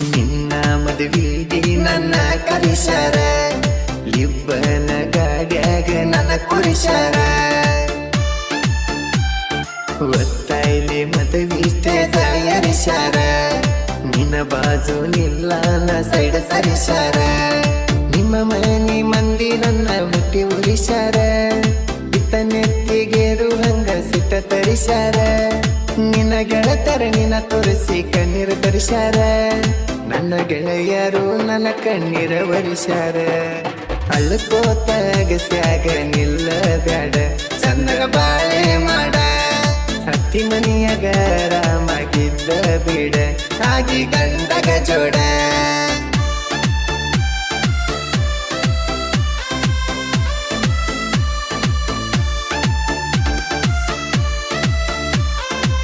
ನಿನ್ನ ಮದುವಿಗೆ ನನ್ನ ಕರಿಸರ ಇಬ್ಬನ ಗಾಡ್ಯಾಗ ನನ್ನ ಕುರಿಸರ. ಒತ್ತಾಯಿಲಿ ಮದುವೆ ತಯಾರಿಸ್ಯಾರ ನಿನ್ನ ಬಾಜು ನಿಲ್ಲಾನ ಸೈಡ್ ಸರಿಸರ. ನಿಮ್ಮ ಮನೆ ಮಂದಿ ನನ್ನ ಹುಟ್ಟಿ ಉರಿಸರ ಹಂಗ ಸಿಟ್ಟ ತರಿಸಾರ. ನಿನ್ನ ಗೆಳತರ ನಿನ್ನ ತೋರಿಸಿ ಕಣ್ಣೀರು ತರಿಸ್ಯಾರ ನನ್ನ ಗೆಳೆಯರು ನನ್ನ ಕಣ್ಣೀರ ಒರಿಸ್ಯಾರ ಅಳ್ಕೋತ ಅಗಸ್ಯಾಗ ನಿಲ್ಲ ಬ್ಯಾಡ ಚಂದಗ ಬಾಳೆ ಮಾಡ. ಹತ್ತಿ ಮನಿಯಾಗ ರಾಮಾಗಿದ್ದ ಬೇಡ. ಆಗಿ ಗಂಡಗ ಜೋಡ.